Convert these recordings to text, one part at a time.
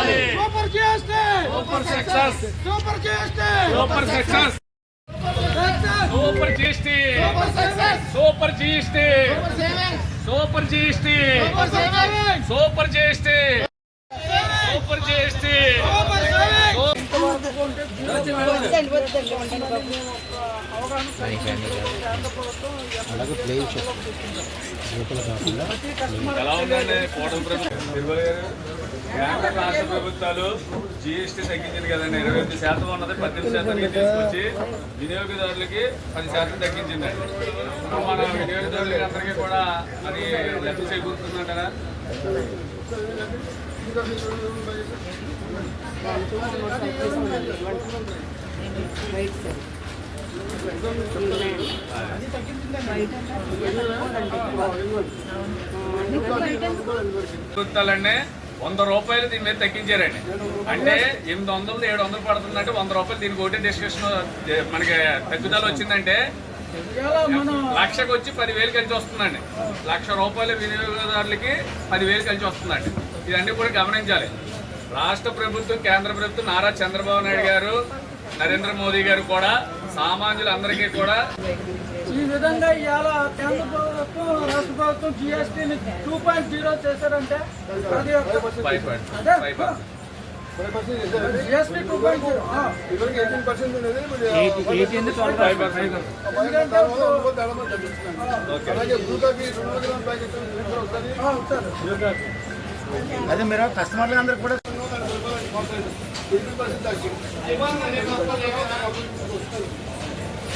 Super GST super success super GST super success super GST super GST super GST super GST super GST ఎలా ఉందండి కూటమి ప్రభుత్వం తిరుమల గారు కేంద్ర రాష్ట్ర ప్రభుత్వాలు జీఎస్టీ తగ్గించింది కదండి. ఇరవై ఎనిమిది శాతం ఉన్నది పద్దెనిమిది శాతానికి తీసుకొచ్చి వినియోగదారులకి పది శాతం తగ్గించిందండి. ఇప్పుడు మన వినియోగదారులకి అందరికీ కూడా అది లబ్ధి చేకూరుతుందంటారా? ప్రభుత్వాలన్నీ వంద రూపాయలు దీని మీద తగ్గించారండి. అంటే ఎనిమిది వందలు ఏడు వందలు పడుతుందంటే వంద రూపాయలు దీనికి ఒకటే డిస్కషన్ మనకి తగ్గుదల వచ్చిందంటే లక్షకు వచ్చి పదివేలు కలిసి వస్తుందండి. లక్ష రూపాయల వినియోగదారులకి పదివేలు కలిసి వస్తుందండి. ఇదన్నీ కూడా గమనించాలి. రాష్ట్ర ప్రభుత్వం కేంద్ర ప్రభుత్వం నారా చంద్రబాబు నాయుడు గారు నరేంద్ర మోదీ గారు కూడా సామాన్యులందరికీ కూడా విధంగా ఇవాళ కేంద్ర ప్రభుత్వం రాష్ట్ర ప్రభుత్వం జిఎస్టీని టూ పాయింట్ జీరో చేశారంటే అది భయపడి అదే భయపడి జిఎస్టీ టూ పాయింట్ జీరో అదే మీరు కస్టమర్లు అందరూ కూడా ఇది ఎలా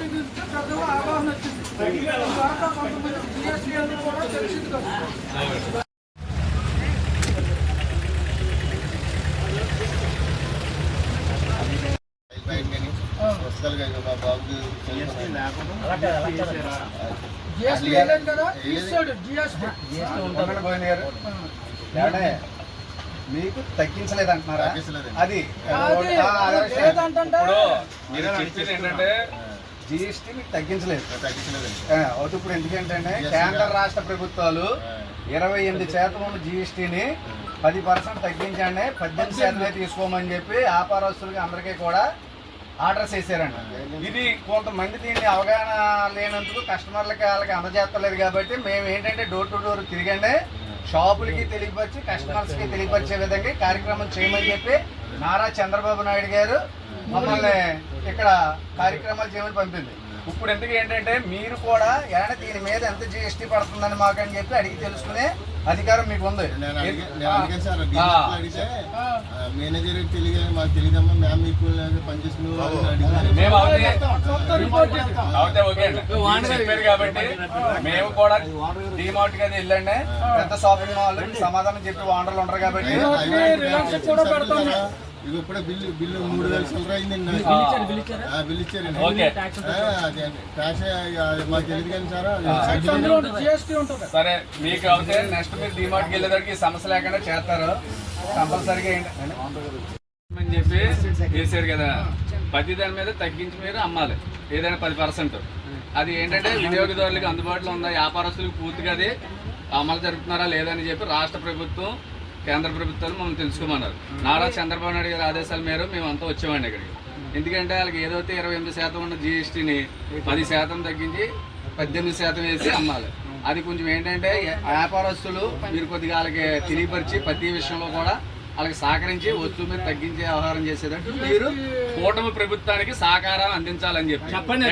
అవగాహన వచ్చింది కొంతమంది జిఎస్టీ కూడా తెలిసింది కదా మీకు తగ్గించలేదు అంటున్నారా అది లేదంటే ఏంటంటే జిఎస్టీ మీకు తగ్గించలేదు. ఆ, అవును ఇప్పుడు ఎందుకంటే కేంద్ర రాష్ట్ర ప్రభుత్వాలు ఇరవై ఎనిమిది శాతం ఉన్న జిఎస్టీని పది పర్సెంట్ తగ్గించండి. పద్దెనిమిది శాతమే తీసుకోమని చెప్పి వ్యాపారస్తులకి అందరికీ కూడా ఆర్డర్స్ వేసారండి ఇది కొంతమంది దీన్ని అవగాహన లేనందుకు కస్టమర్లకి వాళ్ళకి అందజేస్తలేదు కాబట్టి మేము ఏంటంటే డోర్ టు డోర్ తిరిగండి. షాపులకి తెలియపరిచి కస్టమర్స్కి తెలియపరిచే విధంగా కార్యక్రమం చేయమని చెప్పి నారా చంద్రబాబు నాయుడు గారు మమ్మల్ని ఇక్కడ కార్యక్రమాలు చేయమని పంపింది. ఇప్పుడు ఎందుకు ఏంటంటే మీరు కూడా ఏడ దీని మీద ఎంత జిఎస్టీ పడుతుందని మాకని చెప్పి అడిగి తెలుసుకునే అధికారం మీకు ఉంది. మేనేజర్ తెలియదు మాకు తెలియదమ్మా మ్యామ్ మీకు కాబట్టి మేము కూడా డిమార్ట్ అది వెళ్ళండి. పెద్ద షాపింగ్ మాల్ సమాధానం చెప్పి ఓనర్లు ఉండరు కాబట్టి. ఇవి ఇప్పుడే బిల్లు బిల్లు మూడు వేల చిల్లర అయిందండి బిల్లు ఆ, మాకు తెలియదు కానీ సార్ అది ట్యాక్స్ అందులో ఉంటుంది. జిఎస్టీ ఉంటుంది. సరే మీకు అవుతే నెక్స్ట్ మీరు డిమార్ట్కి వెళ్ళేదానికి సమస్య లేకుండా చేస్తారు. కంపల్సరీగా అని చెప్పి వేసారు కదా. ప్రతి దాని మీద తగ్గించి మీరు అమ్మాలి. ఏదైనా పది పర్సెంట్. అది ఏంటంటే వినియోగదారులకు అందుబాటులో ఉందా వ్యాపారస్తులకు పూర్తిగా అది అమలు జరుపుతున్నారా లేదని చెప్పి రాష్ట్ర ప్రభుత్వం కేంద్ర ప్రభుత్వాలు మనం తెలుసుకోమన్నారు. నారా చంద్రబాబు నాయుడు గారి ఆదేశాల మేర మేము అంతా వచ్చామండి ఇక్కడికి. ఎందుకంటే వాళ్ళకి ఏదైతే ఇరవై ఎనిమిది శాతం ఉన్న జిఎస్టీని పది శాతం తగ్గించి పద్దెనిమిది శాతం వేసి అమ్మాలి. అది కొంచెం ఏంటంటే వ్యాపారస్తులు మీరు కొద్దిగా వాళ్ళకి తెలియపరిచి ప్రతి విషయంలో కూడా వాళ్ళకి సహకరించి వస్తువు మీద తగ్గించే వ్యవహారం చేసేటట్టు మీరు కూటమి ప్రభుత్వానికి సహకారాలు అందించాలని చెప్పి. చెప్పండి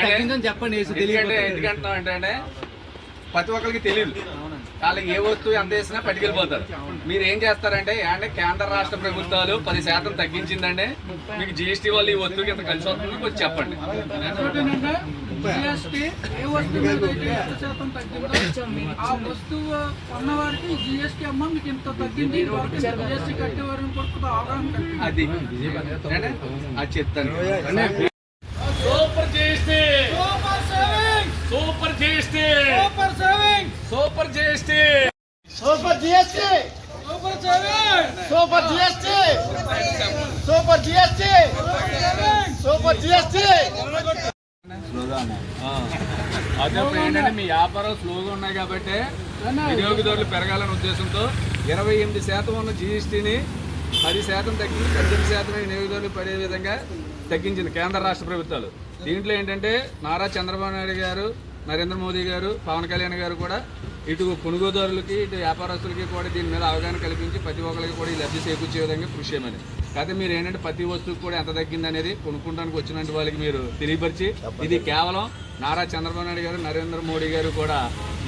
చెప్పండి ఎందుకంటే ఎందుకంటున్నాం ఏంటంటే ప్రతి ఒక్కరికి తెలియదు. వాళ్ళకి ఏ వస్తువు ఎంత వేసినా పట్టుకెళ్ళిపోతారు. మీరు ఏం చేస్తారంటే అంటే కేంద్ర రాష్ట్ర ప్రభుత్వాలు పది శాతం తగ్గించిందండి మీకు జిఎస్టీ వాళ్ళు ఈ వస్తువుకి ఎంత కలిసి వస్తుంది కొంచెం చెప్పండి. జిఎస్టీ ఏ వస్తువు మీద అయితే ఎంత శాతం తగ్గిందో ఆ వస్తువు కొన్నవారికి జిఎస్టీ అమ్మ మీకు ఇంత తగ్గింది జిఎస్టీ కట్టేవారిని కూడా అవగాహన కలిగింది అది. ఏంటంటే? అది చెప్తాను super GST super saving super GST super saving super GST super GST super saving super GST super GST super GST అదే ఏంటంటే మీ వ్యాపారం స్లోగా ఉన్నాయి కాబట్టి వినియోగదారులు పెరగాలనే ఉద్దేశంతో ఇరవై ఎనిమిది శాతం ఉన్న జిఎస్టిని పది శాతం తగ్గించి పద్దెనిమిది శాతం వినియోగదారులు పడే విధంగా తగ్గించింది కేంద్ర రాష్ట్ర ప్రభుత్వాలు. దీంట్లో ఏంటంటే నారా చంద్రబాబు నాయుడు గారు నరేంద్ర మోదీ గారు పవన్ కళ్యాణ్ గారు కూడా ఇటు కొనుగోదారులకి ఇటు వ్యాపారస్తులకి కూడా దీని మీద అవగాహన కల్పించి ప్రతి ఒక్కరికి కూడా ఈ లబ్ధి చేకూర్చే విధంగా కృషి చేయమని. కాకపోతే మీరు ఏంటంటే ప్రతి వస్తువుకి కూడా ఎంత తగ్గింది అనేది కొనుక్కోవడానికి వచ్చినటువంటి వాళ్ళకి మీరు తెలియపరిచి ఇది కేవలం నారా చంద్రబాబు నాయుడు గారు నరేంద్ర మోడీ గారు కూడా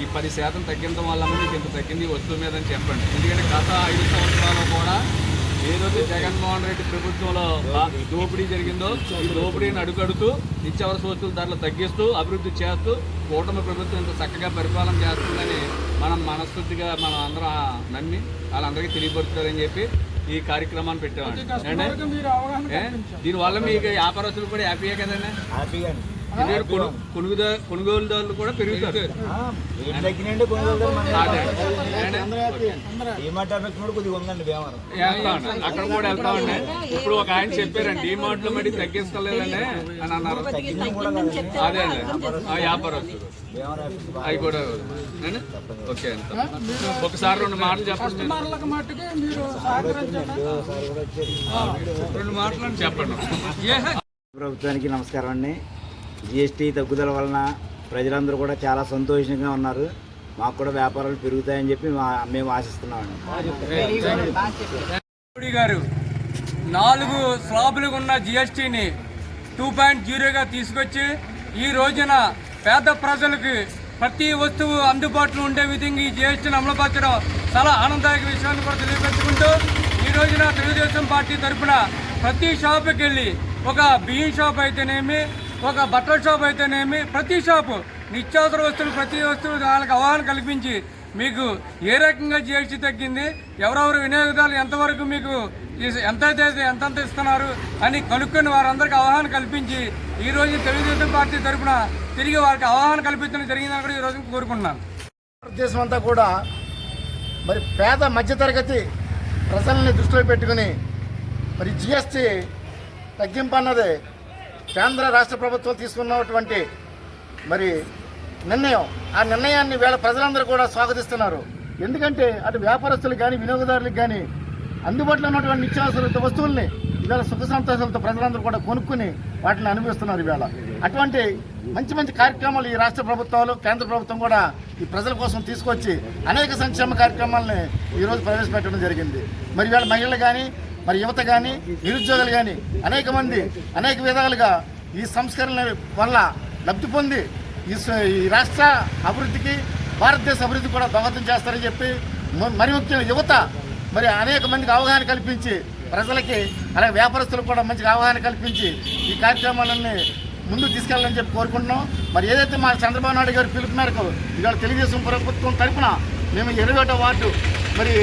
ఈ పది శాతం తగ్గించడం వల్ల మీకు ఇంత తగ్గింది వస్తువు మీద అని చెప్పండి. ఎందుకంటే గత ఐదు సంవత్సరాలు కూడా ఏదైతే జగన్మోహన్ రెడ్డి ప్రభుత్వంలో దోపిడీ జరిగిందో ఈ దోపిడీని అడుగడుతూ నిత్యావసర వస్తువుల ధరలు తగ్గిస్తూ అభివృద్ధి చేస్తూ కూటమి ప్రభుత్వం ఇంత చక్కగా పరిపాలన చేస్తుందని మనం మనస్ఫూర్తిగా మనం అందరం నమ్మి వాళ్ళందరికీ తెలియపరుస్తారని చెప్పి ఈ కార్యక్రమాన్ని పెట్టామండి? దీనివల్ల మీకు వ్యాపారస్తులు కూడా హ్యాపీయే కదండి? కొనుగోలు కొనుగోలుదారులు కూడా పెరుగుతారు. అక్కడ కూడా వెళ్తా ఉండే ఇప్పుడు ఒక ఆయన చెప్పారండి డిమార్ట్లో మరి తగ్గిస్తలేదని అని అన్నారు. అదే అండి ఆ వ్యాపారస్తులు. అవి కూడా? ఓకే అండి ఒకసారి రెండు మాటలు చెప్పండి. రెండు మాటలు చెప్పండి. ప్రభుత్వానికి నమస్కారం అండి. జిఎస్టీ తగ్గుదల వలన ప్రజలందరూ కూడా చాలా సంతోషంగా ఉన్నారు. మాకు కూడా వ్యాపారాలు పెరుగుతాయని చెప్పి మేము ఆశిస్తున్నామండి. మోడీ గారు నాలుగు స్లాబులకు ఉన్న జిఎస్టీని టూ పాయింట్ జీరోగా తీసుకొచ్చి ఈ రోజున పేద ప్రజలకు ప్రతి వస్తువు అందుబాటులో ఉండే విధంగా ఈ జిఎస్టీని అమలుపరచడం చాలా ఆనందదాయక విషయాన్ని కూడా తెలియపెట్టుకుంటూ ఈ రోజున తెలుగుదేశం పార్టీ తరఫున ప్రతి షాపుకి వెళ్ళి ఒక బియ్యం షాప్ అయితేనేమి ఒక బట్టల షాప్ అయితేనేమి ప్రతి షాపు నిత్యావసర వస్తువులు ప్రతి వస్తువు వాళ్ళకి అవగాహన కల్పించి మీకు ఏ రకంగా జిఎస్టీ తగ్గింది ఎవరెవరు వినియోగదారులు ఎంతవరకు మీకు ఎంతైతే ఎంతంత ఇస్తున్నారు అని కనుక్కొని వారందరికీ అవగాహన కల్పించి ఈరోజు తెలుగుదేశం పార్టీ తరఫున తిరిగి వారికి అవగాహన కల్పించడం జరిగిందని కూడా ఈ రోజు కోరుకుంటున్నాను భారతదేశం అంతా కూడా మరి పేద మధ్యతరగతి ప్రజల్ని దృష్టిలో పెట్టుకుని మరి జిఎస్టీ తగ్గింపు అన్నది కేంద్ర రాష్ట్ర ప్రభుత్వం తీసుకున్నటువంటి మరి నిర్ణయం. ఆ నిర్ణయాన్ని వేళ ప్రజలందరూ కూడా స్వాగతిస్తున్నారు. ఎందుకంటే అటు వ్యాపారస్తులకు కానీ వినియోగదారులకు కానీ అందుబాటులో ఉన్నటువంటి నిత్యావసర వస్తువుల్ని ఇవాళ సుఖ సంతోషాలతో ప్రజలందరూ కూడా కొనుక్కుని వాటిని అనుభవిస్తున్నారు ఇవాళ. అటువంటి మంచి మంచి కార్యక్రమాలు ఈ రాష్ట్ర ప్రభుత్వాలు కేంద్ర ప్రభుత్వం కూడా ఈ ప్రజల కోసం తీసుకొచ్చి అనేక సంక్షేమ కార్యక్రమాలని ఈరోజు ప్రవేశపెట్టడం జరిగింది. మరి ఇవాళ మహిళలు కానీ మరి యువత కానీ నిరుద్యోగులు కానీ అనేక మంది అనేక విధాలుగా ఈ సంస్కరణ వల్ల లబ్ధి పొంది ఈ ఈ రాష్ట్ర అభివృద్ధికి భారతదేశ అభివృద్ధి కూడా దోహదం చేస్తారని చెప్పి మ- మరి ముఖ్యంగా యువత మరి అనేక మందికి అవగాహన కల్పించి ప్రజలకి అలాగే వ్యాపారస్తులకు కూడా మంచిగా అవగాహన కల్పించి ఈ కార్యక్రమాలన్నీ ముందు తీసుకెళ్ళాలని చెప్పి కోరుకుంటున్నాం. మరి ఏదైతే మా చంద్రబాబు నాయుడు గారు పిలుపు మేరకు ఇవాళ తెలుగుదేశం ప్రభుత్వం తరఫున మేము ఇరవై ఒకటో వార్డు మరి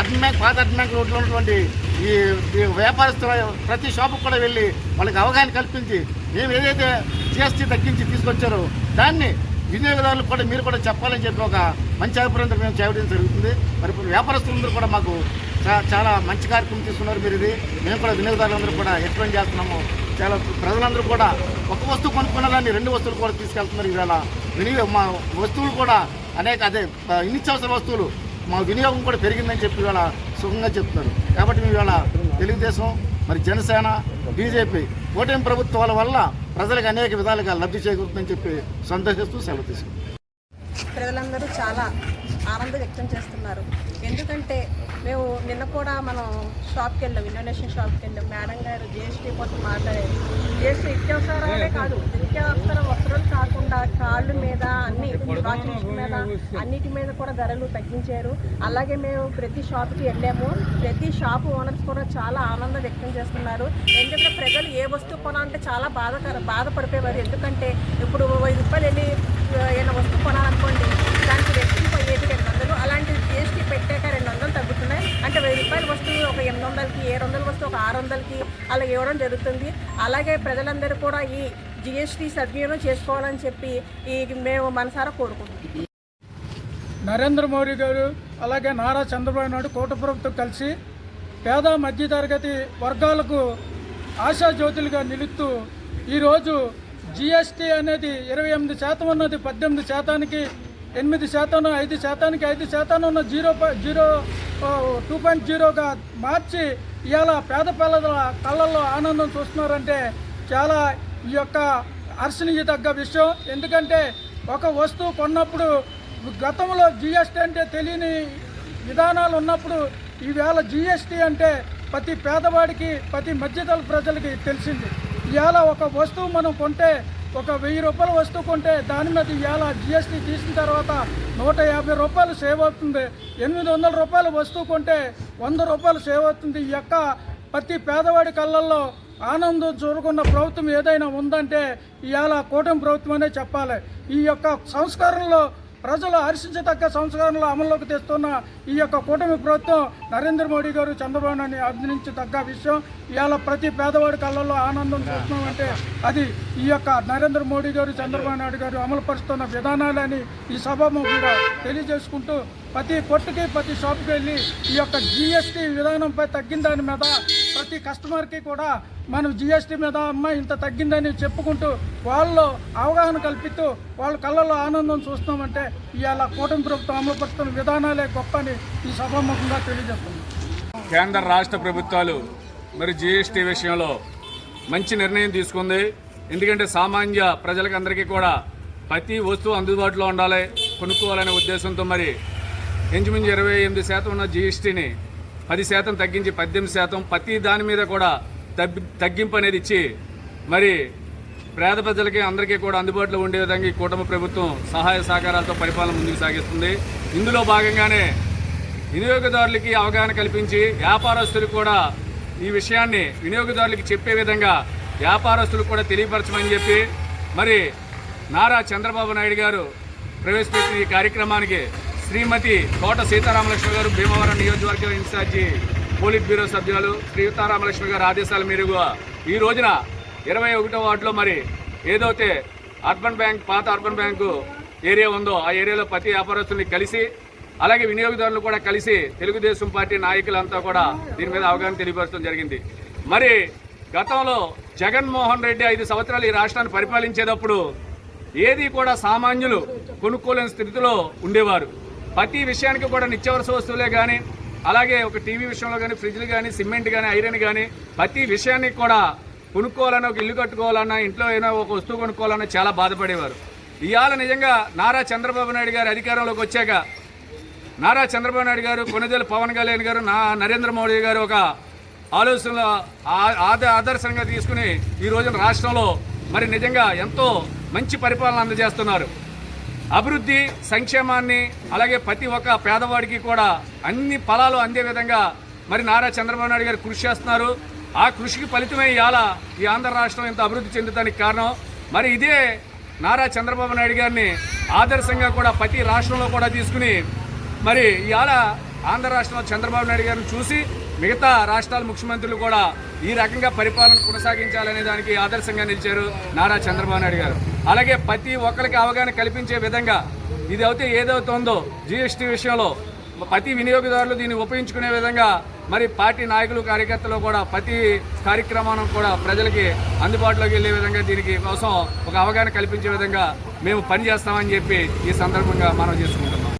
అడ్మినాక్ పాత అడ్మినాక్ రోడ్లో ఉన్నటువంటి ఈ వ్యాపారస్తుల ప్రతి షాపుకు కూడా వెళ్ళి వాళ్ళకి అవగాహన కల్పించి మేము ఏదైతే జిఎస్టీ తగ్గించి తీసుకొచ్చారో దాన్ని వినియోగదారులకు కూడా మీరు కూడా చెప్పాలని చెప్పి ఒక మంచి అభిప్రాయంతో మేము చేయడం జరుగుతుంది. మరి వ్యాపారస్తులందరూ కూడా మాకు చాలా మంచి కార్యక్రమం తీసుకున్నారు మీరు ఇది. మేము కూడా వినియోగదారులందరూ కూడా ఎక్స్ప్లెయిన్ చేస్తున్నాము. చాలా ప్రజలందరూ కూడా ఒక వస్తువు కొనుక్కున్న దాన్ని రెండు వస్తువులు కూడా తీసుకెళ్తున్నారు ఇవాళ వినియోగ మా వస్తువులు కూడా అనేక అదే నిత్యావసర వస్తువులు మా వినియోగం కూడా పెరిగిందని చెప్పి ఇవాళ సుఖంగా చెప్తున్నారు. కాబట్టి మేము ఇవాళ తెలుగుదేశం మరి జనసేన బీజేపీ ఓటమి ప్రభుత్వాల వల్ల ప్రజలకు అనేక విధాలుగా లబ్ధి చేకూరుతుందని చెప్పి సంతోషిస్తూ సెలవు తీసుకుంటాం ప్రజలందరూ చాలా ఆనందం వ్యక్తం చేస్తున్నారు. ఎందుకంటే మేము నిన్న కూడా మనం షాప్కి వెళ్ళాం ఇండోనేషియన్ షాప్కి వెళ్ళాం. మేడం గారు జిఎస్టీ కోసం మాట్లాడారు. జిఎస్టీ నిత్యావసరాలే కాదు. రాళ్ళు మీద అన్ని వాషింగ్ మీద అన్నిటి మీద కూడా ధరలు తగ్గించారు. అలాగే మేము ప్రతి షాప్కి వెళ్ళాము. ప్రతి షాప్ ఓనర్స్ కూడా చాలా ఆనందం వ్యక్తం చేస్తున్నారు. ఎందుకంటే ప్రజలు ఏ వస్తువు కొనాలంటే చాలా బాధకర బాధపడిపోయేవారు. ఎందుకంటే ఇప్పుడు ఐదు రూపాయలు వెళ్ళి ఏమైనా ఏదైనా వస్తువు కొనాలనుకోండి దానికి రెట్టింపు అయ్యేది రెండు వందలు. అలాంటి జిఎస్టీ పెట్టాక రెండు వందలు తగ్గుతున్నాయి. అంటే వెయ్యి రూపాయల వస్తువు ఒక ఎనిమిది వందలకి ఏడు వందల వస్తువు ఒక ఆరు వందలకి అలా ఇవ్వడం జరుగుతుంది. అలాగే ప్రజలందరూ కూడా ఈ జిఎస్టీ సద్వినియోగం చేసుకోవాలని చెప్పి ఈ మేము మనసారా కోరుకుంటున్నాం. నరేంద్ర మోడీ గారు అలాగే నారా చంద్రబాబు నాయుడు కూట ప్రభుత్వం కలిసి పేద మధ్యతరగతి వర్గాలకు ఆశాజ్యోతులుగా నిలుస్తూ ఈరోజు జిఎస్టీ అనేది ఇరవై ఎనిమిది శాతం ఉన్నది పద్దెనిమిది శాతానికి ఎనిమిది శాతం ఐదు శాతానికి ఐదు శాతం ఉన్న జీరో జీరో టూ పాయింట్ జీరోగా మార్చి ఇవాళ పేద పిల్లల కళ్ళల్లో ఆనందం చూస్తున్నారంటే చాలా ఈ యొక్క హర్షణీయతగ్గ విషయం. ఎందుకంటే ఒక వస్తువు కొన్నప్పుడు గతంలో జిఎస్టీ అంటే తెలియని విధానాలు ఉన్నప్పుడు ఈవేళ జిఎస్టీ అంటే ప్రతి పేదవాడికి ప్రతి మధ్యతల ప్రజలకి తెలిసింది. ఇవాళ ఒక వస్తువు మనం కొంటే ఒక వెయ్యి రూపాయల వస్తువు కొంటే దాని మీద ఇవాళ జిఎస్టీ తీసిన తర్వాత నూట యాభై రూపాయలు సేవ్ అవుతుంది. ఎనిమిది వందల రూపాయల వస్తువు కొంటే వంద రూపాయలు సేవ్ అవుతుంది. ఈ యొక్క ప్రతి పేదవాడి కళ్ళల్లో ఆనందం చూరుకున్న ప్రభుత్వం ఏదైనా ఉందంటే ఇవాళ కూటమి ప్రభుత్వం అనే చెప్పాలి. ఈ యొక్క సంస్కరణలో ప్రజలు హర్షించదగ్గ సంస్కరణలు అమల్లోకి తెస్తున్న ఈ యొక్క కూటమి ప్రభుత్వం నరేంద్ర మోడీ గారు చంద్రబాబు నాయుడు అభినందించదగ్గ విషయం. ఇవాళ ప్రతి పేదవాడి కళ్ళల్లో ఆనందం చూస్తున్నామంటే అది ఈ యొక్క నరేంద్ర మోడీ గారు చంద్రబాబు నాయుడు గారు అమలు పరుస్తున్న విధానాలని ఈ కూడా తెలియజేసుకుంటూ ప్రతి కొట్టుకి ప్రతి షాప్కి వెళ్ళి ఈ యొక్క జిఎస్టీ విధానంపై తగ్గిన దాని మీద ప్రతి కస్టమర్కి కూడా మనం జిఎస్టీ మీద అమ్మ ఇంత తగ్గిందని చెప్పుకుంటూ వాళ్ళు అవగాహన కల్పిస్తూ వాళ్ళ కళ్ళల్లో ఆనందం చూస్తామంటే ఇవాళ కూటమి ప్రభుత్వం అమలుపరుస్తున్న విధానాలే గొప్ప అని ఈ సభాముఖంగా తెలియజేస్తుంది కేంద్ర రాష్ట్ర ప్రభుత్వాలు మరి జిఎస్టీ విషయంలో మంచి నిర్ణయం తీసుకుంది. ఎందుకంటే సామాన్య ప్రజలకందరికీ కూడా ప్రతి వస్తువు అందుబాటులో ఉండాలి కొనుక్కోవాలనే ఉద్దేశంతో మరి ఇంచుమించు ఇరవై ఎనిమిది శాతం ఉన్న జిఎస్టీని పది శాతం తగ్గించి పద్దెనిమిది శాతం ప్రతి దాని మీద కూడా తగ్గి తగ్గింపు అనేది ఇచ్చి మరి పేద ప్రజలకి అందరికీ కూడా అందుబాటులో ఉండే విధంగా ఈ కూటమి ప్రభుత్వం సహాయ సహకారాలతో పరిపాలన ముందుకు సాగిస్తుంది. ఇందులో భాగంగానే వినియోగదారులకి అవగాహన కల్పించి వ్యాపారస్తులకు కూడా ఈ విషయాన్ని వినియోగదారులకి చెప్పే విధంగా వ్యాపారస్తులకు కూడా తెలియపరచమని చెప్పి మరి నారా చంద్రబాబు నాయుడు గారు ప్రవేశపెట్టిన ఈ కార్యక్రమానికి శ్రీమతి కోట సీతారామలక్ష్మి గారు భీమవరం నియోజకవర్గం ఇన్ఛార్జి పోలిట్ బ్యూరో సభ్యులు సీతారామలక్ష్మి గారు ఆదేశాల మేరకు ఈ రోజున ఇరవై ఒకటో వార్డులో మరి ఏదైతే అర్బన్ బ్యాంక్ పాత అర్బన్ బ్యాంకు ఏరియా ఉందో ఆ ఏరియాలో ప్రతి వ్యాపారస్తుల్ని కలిసి అలాగే వినియోగదారులు కూడా కలిసి తెలుగుదేశం పార్టీ నాయకులంతా కూడా దీని మీద అవగాహన తెలియపరచడం జరిగింది. మరి గతంలో జగన్మోహన్ రెడ్డి ఐదు సంవత్సరాలు ఈ రాష్ట్రాన్ని పరిపాలించేటప్పుడు ఏది కూడా సామాన్యులు కొనుక్కోలేని స్థితిలో ఉండేవారు. ప్రతి విషయానికి కూడా నిత్యావసర వస్తువులే కానీ అలాగే ఒక టీవీ విషయంలో కానీ ఫ్రిడ్జ్లు కానీ సిమెంట్ కానీ ఐరన్ కానీ ప్రతి విషయానికి కూడా కొనుక్కోవాలన్నా ఒక ఇల్లు కట్టుకోవాలన్నా ఇంట్లో ఏదైనా ఒక వస్తువు కొనుక్కోవాలన్నా చాలా బాధపడేవారు. ఇవాళ నిజంగా నారా చంద్రబాబు నాయుడు గారు అధికారంలోకి వచ్చాక నారా చంద్రబాబు నాయుడు గారు కొనుదేలు పవన్ కళ్యాణ్ గారు నా నరేంద్ర మోడీ గారు ఒక ఆలోచనలో ఆద ఆదర్శంగా తీసుకుని ఈ రోజున రాష్ట్రంలో మరి నిజంగా ఎంతో మంచి పరిపాలన అందజేస్తున్నారు. అభివృద్ధి సంక్షేమాన్ని అలాగే ప్రతి ఒక్క పేదవాడికి కూడా అన్ని ఫలాలు అందే విధంగా మరి నారా చంద్రబాబు నాయుడు గారు కృషి చేస్తున్నారు. ఆ కృషికి ఫలితమే ఇవాళ ఈ ఆంధ్ర రాష్ట్రం ఇంత అభివృద్ధి చెందుతానికి కారణం. మరి ఇదే నారా చంద్రబాబు నాయుడు గారిని ఆదర్శంగా కూడా ప్రతి రాష్ట్రంలో కూడా తీసుకుని మరి ఇవాళ ఆంధ్ర రాష్ట్రంలో చంద్రబాబు నాయుడు గారిని చూసి మిగతా రాష్ట్రాల ముఖ్యమంత్రులు కూడా ఈ రకంగా పరిపాలన కొనసాగించాలనే దానికి ఆదర్శంగా నిలిచారు నారా చంద్రబాబు నాయుడు గారు. అలాగే ప్రతి ఒక్కరికి అవగాహన కల్పించే విధంగా ఇది అయితే ఏదవుతుందో జిఎస్టీ విషయంలో ప్రతి వినియోగదారులు దీన్ని ఉపయోగించుకునే విధంగా మరి పార్టీ నాయకులు కార్యకర్తలు కూడా ప్రతి కార్యక్రమాన్ని కూడా ప్రజలకి అందుబాటులోకి వెళ్ళే విధంగా దీనికి కోసం ఒక అవగాహన కల్పించే విధంగా మేము పనిచేస్తామని చెప్పి ఈ సందర్భంగా మనం చేసుకుంటాం